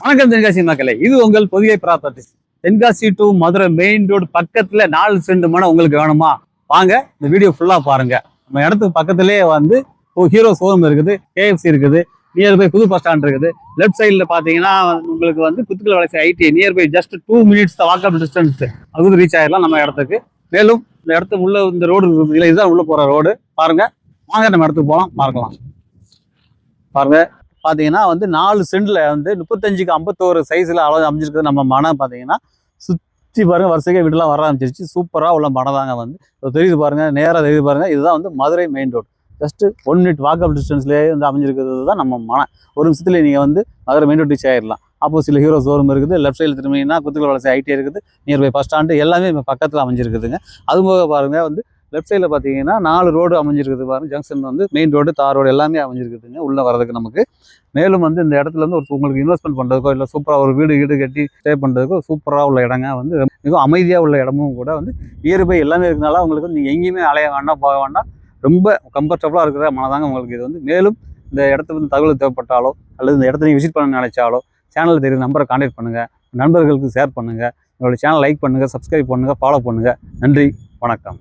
வணக்கம் தென்காசி மக்களே இது உங்கள் Pothigai properties Tenkasi to Madurai main road பக்கத்துல நாலு செண்டு மனை உங்களுக்கு வேணுமா? வாங்க இந்த வீடியோ ஃபுல்லா பாருங்க. நம்ம இடத்துக்கு பக்கத்திலே வந்து ஹீரோ ஷோரூம் இருக்குது கேஎஃப்சி இருக்குது நியர்பை புது பஸ் ஸ்டாண்ட் இருக்குது. லெஃப்ட் சைடில் பார்த்தீங்கன்னா உங்களுக்கு வந்து Kuthukkalvalasai IT nearby just two minutes walkable distance அதுவும் ரீச் ஆயிடலாம் நம்ம இடத்துக்கு. மேலும் இந்த இடத்துக்கு உள்ள இந்த ரோடு இல்லை இதுதான் உள்ளே போகிற ரோடு பாருங்க வாங்க நம்ம இடத்துக்கு போகலாம் பார்க்கலாம். பாருங்க. பார்த்தீங்கன்னா வந்து நாலு சென்டில் வந்து முப்பத்தஞ்சுக்கு ஐம்பத்தோரு சைஸில் அளவு அமைஞ்சிருக்குது நம்ம மனம் பார்த்தீங்கன்னா சுற்றி பாருங்க வருஷக்கே வீடுலாம் வர ஆரம்பிச்சிருச்சு. சூப்பராக உள்ள மனதாங்க தாங்க வந்து. தெரியுது பாருங்க நேராக தெரியுது பாருங்கள் இதுதான் வந்து Madurai main road just one minute walkable டிஸ்டன்ஸ்லேயே வந்து அமைஞ்சிருக்கிறது தான் நம்ம மனம் ஒரு நிமிஷத்துல நீங்கள் வந்து மதுரை மெயின் ரோட் ரீச் ஆயிடலாம் ஆப்போசிட்ல ஹீரோ ஷோரூம் இருக்குது லெஃப்ட் சைடில் திரும்பிங்கன்னா குத்துக்கள் வளர்ச்சி ஐடி இருக்குது நியர்பை பஸ் ஸ்டாண்டு எல்லாமே இப்போ பக்கத்தில் அமைஞ்சிருக்குதுங்க. அது போக பாருங்கள் வந்து லெஃப்ட் சைடில் பார்த்தீங்கன்னா நாலு ரோடு அமைஞ்சிருக்குது பாருங்க. ஜங்ஷன் வந்து மெயின் ரோடு தார் ரோடு எல்லாமே அமைஞ்சிருக்குதுங்க. உள்ளே வரதுக்கு நமக்கு. மேலும் வந்து இந்த இடத்துல இருந்து ஒரு உங்களுக்கு இன்வெஸ்ட்மெண்ட் பண்ணுறதுக்கோ இல்லை சூப்பராக ஒரு வீடு வீடு கட்டி ஸ்டே பண்ணுறதுக்கோ சூப்பராக உள்ள இடங்க வந்து மிகவும் அமைதியாக உள்ள இடமும் கூட வந்து நியர்பை எல்லாமே இருக்கனால உங்களுக்கு வந்து நீங்கள் எங்கேயுமே அலைய வேண்டாம் போக வேண்டாம். ரொம்ப கம்ஃபர்டபுளாக இருக்கிற மனதாங்க உங்களுக்கு இது வந்து. மேலும் இந்த இடத்துல வந்து தகவல் தேவைப்பட்டாலோ அல்லது இந்த இடத்த நீங்கள் விசிட் பண்ண நினைச்சாலோ சேனல் தெரியும் நம்பரை கான்டாக்ட் பண்ணுங்கள் நண்பர்களுக்கு ஷேர் பண்ணுங்கள் உங்களோட சேனல் லைக் பண்ணுங்கள் சப்ஸ்கிரைப் பண்ணுங்கள் ஃபாலோ பண்ணுங்கள் நன்றி வணக்கம்.